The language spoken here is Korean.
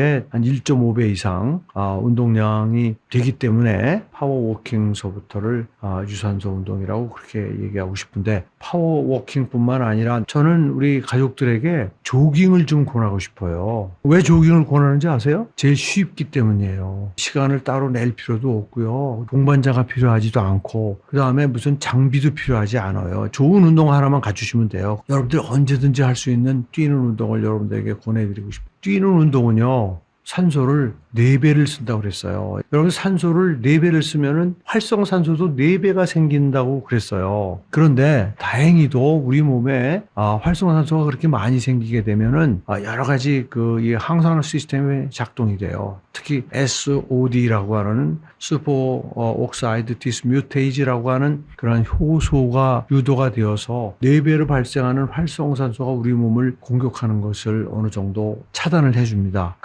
한 1.5배 이상 아, 운동량이 되기 때문에 파워워킹서부터를 아, 유산소 운동이라고 그렇게 얘기하고 싶은데 파워워킹뿐만 아니라 저는 우리 가족들에게 조깅을 좀 권하고 싶어요. 왜 조깅을 권하는지 아세요? 제일 쉽기 때문이에요. 시간을 따로 낼 필요도 없고요. 동반자가 필요하지도 않고 그 다음에 무슨 장비도 필요하지 않아요. 좋은 운동 하나만 갖추시면 돼요. 여러분들 언제든지 할 수 있는 뛰는 운동을 여러분들에게 권해드리고 싶어요. 뛰는 운동은요. 산소를 4배를 쓴다고 그랬어요. 여러분 산소를 4배를 쓰면은 활성산소도 4배가 생긴다고 그랬어요. 그런데 다행히도 우리 몸에 아, 활성산소가 그렇게 많이 생기게 되면은 아, 여러 가지 그이 항산화 시스템에 작동이 돼요. 특히 SOD라고 하는 슈퍼 어, 옥사이드 디스뮤테이지라고 하는 그런 효소가 유도가 되어서 4배로 발생하는 활성산소가 우리 몸을 공격하는 것을 어느 정도 차단을 해줍니다.